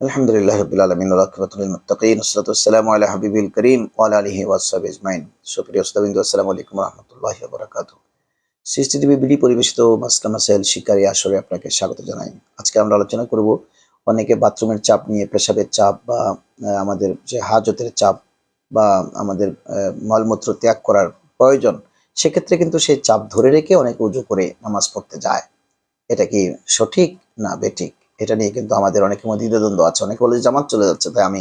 আলহামদুলিল্লাহ রবিল আলমিন রাকিবাতুল মুত্তাকিন ওসলাতু ওয়াসসালামু আলা করিম ওয়া আলা আলিহি ওয়া সাহবিহি আজমাইন। সুপ্রিয় উস্তাবিন্দু আসসালামু আলাইকুম রাহমাতুল্লাহি ওয়া বারাকাতুহু। সৃষ্টি বিডি পরিবেশিত মাসলা মাসাইল শিকারী আসরে আপনাকে স্বাগত জানাই। আজকে আমরা আলোচনা করব অনেকে বাথরুমের চাপ নিয়ে, পেশাবের চাপ বা আমাদের যে হাজতের চাপ বা আমাদের মলমূত্র ত্যাগ করার প্রয়োজন, সেক্ষেত্রে কিন্তু সেই চাপ ধরে রেখে অনেকে উজু করে নামাজ পড়তে যায়। এটা কি সঠিক না বেঠিক? এটা নিয়ে কিন্তু আমাদের অনেকের মধ্যে দ্বন্দ্ব আছে। অনেকে বলে জামাত চলে যাচ্ছে, তাই আমি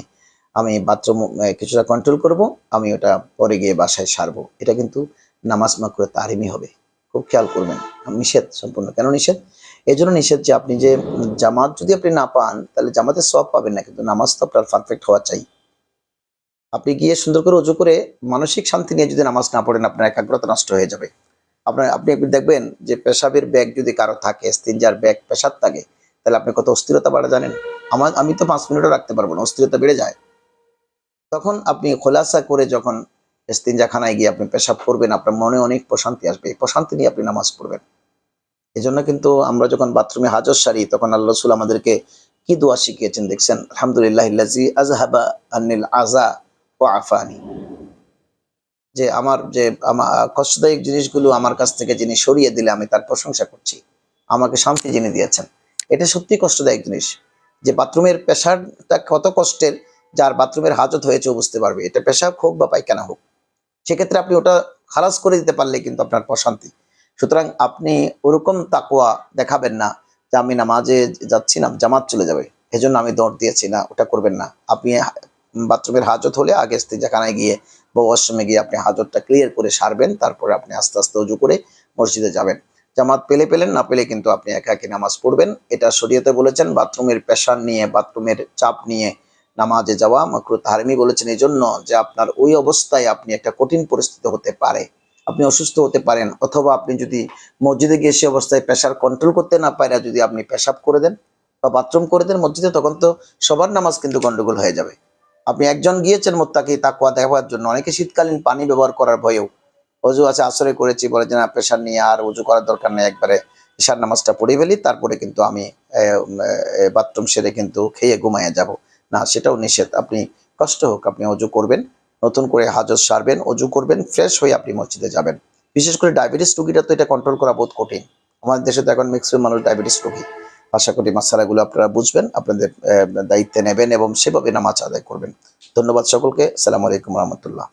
আমি বাথরুম কিছুটা কন্ট্রোল করব, আমি ওটা পরে গিয়ে বাসায় সারবো। এটা কিন্তু নামাজ মাকড়ে তারিমই হবে। খুব খেয়াল করবেন, নিষেধ সম্পূর্ণ। কেন নিষেধ? এই জন্য নিষেধ যে, আপনি যে, জামাত যদি আপনি না পান, তাহলে জামাতের সব পাবেন না, কিন্তু নামাজ তো আপনার পারফেক্ট হওয়া চাই। আপনি গিয়ে সুন্দর করে উজু করে মানসিক শান্তি নিয়ে যদি নামাজ না পড়েন, আপনার একাগ্রতা নষ্ট হয়ে যাবে। আপনার, আপনি একবার দেখবেন যে, পেশাবের ব্যাগ যদি কারও থাকে স্তিনজার ব্যাগ পেশাব থাকে তাহলে আপনি কত অস্থিরতা বাড়া জানেন? আমার, আমি তো পাঁচ মিনিটও রাখতে পারব না, অস্থিরতা বেড়ে যায়। তখন আপনি খোলাসা করে যখন স্তিনজাখানায় গিয়ে আপনি পেশাব করবেন, আপনার মনে অনেক প্রশান্তি আসবে। এই প্রশান্তি নিয়ে আপনি নামাজ পড়বেন। এই জন্য কিন্তু আমরা যখন বাথরুমে হাজর সারি, তখন আল্লাহ রসুল আমাদেরকে কি দোয়া শিখিয়েছেন দেখছেন? আলহামদুলিল্লাহ আজহাবা আনিল আজা ও আফানি। যে আমার যে আমার কষ্টদায়ক জিনিসগুলো আমার কাছ থেকে যিনি সরিয়ে দিলে আমি তার প্রশংসা করছি। আমাকে শান্তি যিনি দিয়েছেন। এটা সত্যি কষ্টদায়ক জিনিস যে বাথরুমের পেশারটা কত কষ্টের যার বাথরুমের হাজত হয়েছে বুঝতে পারবে। এটা পেশাব হোক বা পায়খানা হোক। সেক্ষেত্রে আপনি ওটা খালাস করে দিতে পারলে কিন্তু আপনার প্রশান্তি। সুতরাং আপনি ওরকম তাকুয়া দেখাবেন না যে আমি নামাজে যাচ্ছি না, জামাত চলে যাবে। এজন্য আমি দৌড় দিয়েছি না, ওটা করবেন না। আপনি বাথরুমের হাজত হলে আগে যেখানায় গিয়ে বা ওয়াশরুমে গিয়ে আপনি হাজতটা ক্লিয়ার করে সারবেন, তারপরে আপনি আস্তে আস্তে উজু করে মসজিদে যাবেন। জামাত পেলে পেলেন, না পেলে কিন্তু আপনি একা একি নামাজ পড়বেন। এটা শরীয়তে বলেছেন, বাথরুমের প্রেশার নিয়ে, বাথরুমের চাপ নিয়ে নামাজে যাওয়া মাকরু তাহারিমি বলেছেন। এই জন্য যে আপনার ওই অবস্থায় আপনি একটা কঠিন পরিস্থিতি হতে পারে। আপনি অসুস্থ হতে পারেন, অথবা আপনি যদি মসজিদে গিয়ে সে অবস্থায় প্রেশার কন্ট্রোল করতে না পারে, যদি আপনি পেশাব করে দেন বা বাথরুম করে দেন মসজিদে, তখন তো সবার নামাজ কিন্তু গন্ডগোল হয়ে যাবে। আপনি একজন গিয়েছেন মোত্তাকি তাকুয়া দেখাবার জন্য, অনেকে শীতকালীন পানি ব্যবহার করার ভয়েও অজু আছে আশ্রয় করেছি, বলে যে না প্রেশার নিয়ে আর উজু করার দরকার নেই, একবারে ঈশার নামাজটা পড়ে ফেলি, তারপরে কিন্তু আমি বাথরুম সেরে কিন্তু খেয়ে ঘুমাইয়ে যাব। না, সেটাও নিষেধ। আপনি কষ্ট হোক, আপনি অজু করবেন, নতুন করে হাজত সারবেন, অজু করবেন ফ্রেশ হয়ে আপনি মসজিদে যাবেন। বিশেষ করে ডায়াবেটিস রোগীরা তো এটা কন্ট্রোল করা বহুত কঠিন। আমাদের দেশে তো এখন ম্যাক্সিমাম মানুষ ডায়াবেটিস রোগী। আশা করি মাসালাগুলো আপনারা বুঝবেন, আপনাদের দায়িত্বে নেবেন এবং সেভাবে নামাজ আদায় করবেন। ধন্যবাদ সকলকে। আসসালামু আলাইকুম রহমতুল্লাহ।